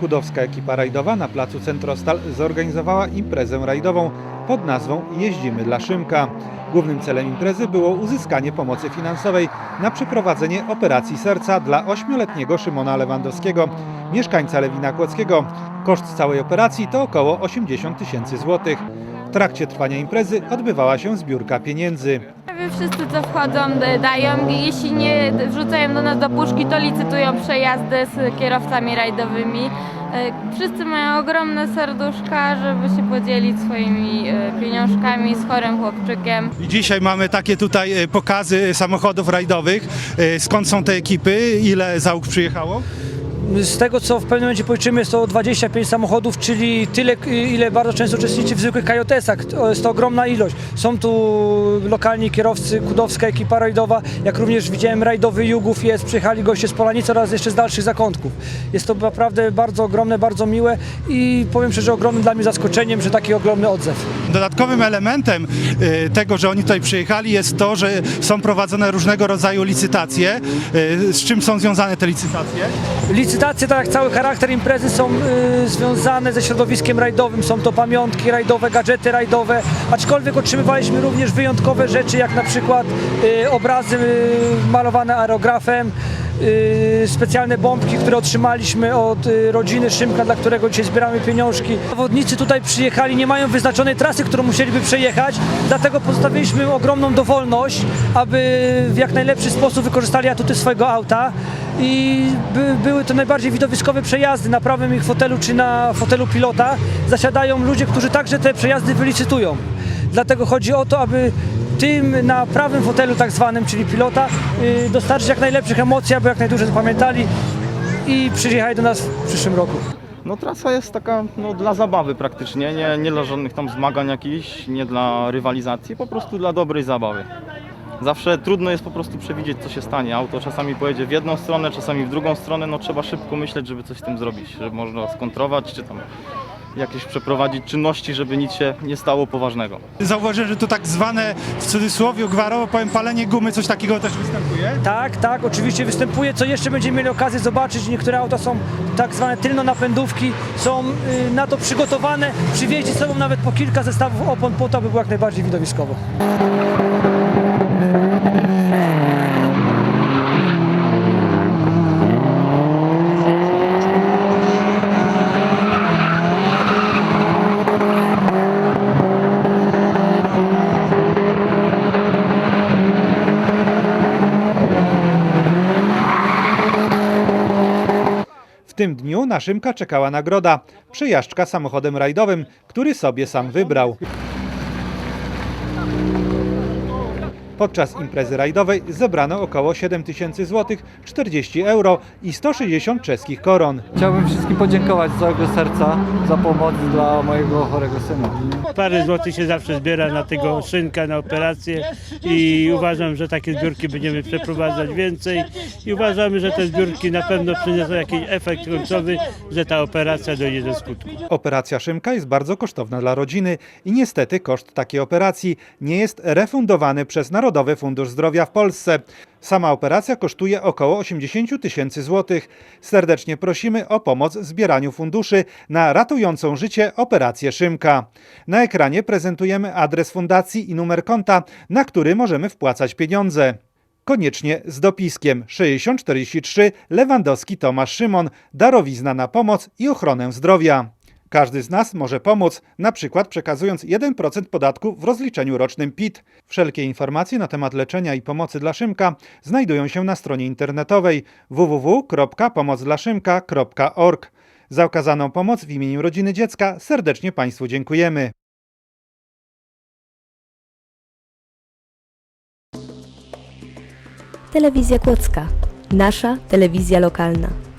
Kudowska ekipa rajdowa na placu Centrostal zorganizowała imprezę rajdową pod nazwą Jeździmy dla Szymka. Głównym celem imprezy było uzyskanie pomocy finansowej na przeprowadzenie operacji serca dla ośmioletniego Szymona Lewandowskiego, mieszkańca Lewina Kłodzkiego. Koszt całej operacji to około 80 tysięcy złotych. W trakcie trwania imprezy odbywała się zbiórka pieniędzy. Prawie wszyscy co wchodzą dają jeśli nie wrzucają do nas do puszki, to licytują przejazdy z kierowcami rajdowymi. E, Wszyscy mają ogromne serduszka, żeby się podzielić swoimi e, pieniążkami z chorym chłopczykiem. Dzisiaj mamy takie tutaj e, pokazy samochodów rajdowych. Skąd są te ekipy? Ile załóg przyjechało? Z tego co w pewnym momencie policzymy jest to 25 samochodów, czyli tyle ile bardzo często uczestniczy w zwykłych kajotesach. To Jest to ogromna ilość. Są tu lokalni kierowcy, kudowska ekipa rajdowa, jak również widziałem rajdowy Jugów jest, przyjechali goście z Polanicy oraz jeszcze z dalszych zakątków. Jest to naprawdę bardzo ogromne, bardzo miłe i powiem szczerze ogromnym dla mnie zaskoczeniem, że taki ogromny odzew. Dodatkowym elementem e, tego, że oni tutaj przyjechali jest to, że są prowadzone różnego rodzaju licytacje. E, Z czym są związane te licytacje? Licytacje, tak jak cały charakter imprezy są y, związane ze środowiskiem rajdowym. Są to pamiątki rajdowe, gadżety rajdowe, aczkolwiek otrzymywaliśmy również wyjątkowe rzeczy, jak na przykład y, obrazy y, malowane aerografem, y, specjalne bombki, które otrzymaliśmy od y, rodziny Szymka, dla którego dzisiaj zbieramy pieniążki. Zawodnicy tutaj przyjechali, nie mają wyznaczonej trasy, którą musieliby przejechać, dlatego postawiliśmy ogromną dowolność, aby w jak najlepszy sposób wykorzystali atuty swojego auta i by, były to najbardziej widowiskowe przejazdy na prawym ich fotelu czy na fotelu pilota. Zasiadają ludzie, którzy także te przejazdy wylicytują. Dlatego chodzi o to, aby tym na prawym fotelu tak zwanym, czyli pilota, yy, dostarczyć jak najlepszych emocji, aby jak najdłużej zapamiętali i przyjechali do nas w przyszłym roku. No trasa jest taka no, dla zabawy praktycznie, nie, nie dla żadnych tam zmagań jakichś, nie dla rywalizacji, po prostu dla dobrej zabawy. Zawsze trudno jest po prostu przewidzieć co się stanie. Auto czasami pojedzie w jedną stronę, czasami w drugą stronę, no trzeba szybko myśleć, żeby coś z tym zrobić, żeby można skontrować, czy tam jakieś przeprowadzić czynności, żeby nic się nie stało poważnego. Zauważyłem, że tu tak zwane w cudzysłowie gwarowo powiem palenie gumy, coś takiego też występuje. Tak, tak, oczywiście występuje. Co jeszcze będziemy mieli okazję zobaczyć, niektóre auta są tak zwane tylnonapędówki, są y, na to przygotowane, przywieźli z sobą nawet po kilka zestawów opon po to, aby było jak najbardziej widowiskowo. Tym dniu na Szymka czekała nagroda przejażdżka samochodem rajdowym, który sobie sam wybrał. Podczas imprezy rajdowej zebrano około 7 tysięcy złotych, 40 euro i 160 czeskich koron. Chciałbym wszystkim podziękować z całego serca za pomoc dla mojego chorego syna. Parę złotych się zawsze zbiera na tego szynka, na operację i uważam, że takie zbiórki będziemy przeprowadzać więcej i uważamy, że te zbiórki na pewno przyniosą jakiś efekt końcowy, że ta operacja dojdzie do skutku. Operacja Szymka jest bardzo kosztowna dla rodziny i niestety koszt takiej operacji nie jest refundowany przez Narodowy Fundusz Zdrowia w Polsce. Sama operacja kosztuje około 80 tysięcy złotych. Serdecznie prosimy o pomoc w zbieraniu funduszy na ratującą życie operację Szymka. Na ekranie prezentujemy adres fundacji i numer konta, na który możemy wpłacać pieniądze. Koniecznie z dopiskiem 6043 Lewandowski Tomasz Szymon, darowizna na pomoc i ochronę zdrowia. Każdy z nas może pomóc, na przykład przekazując 1% podatku w rozliczeniu rocznym PIT. Wszelkie informacje na temat leczenia i pomocy dla Szymka znajdują się na stronie internetowej www.pomocdlaszymka.org. Za okazaną pomoc w imieniu rodziny dziecka serdecznie Państwu dziękujemy. Telewizja Kłodzka. Nasza telewizja lokalna.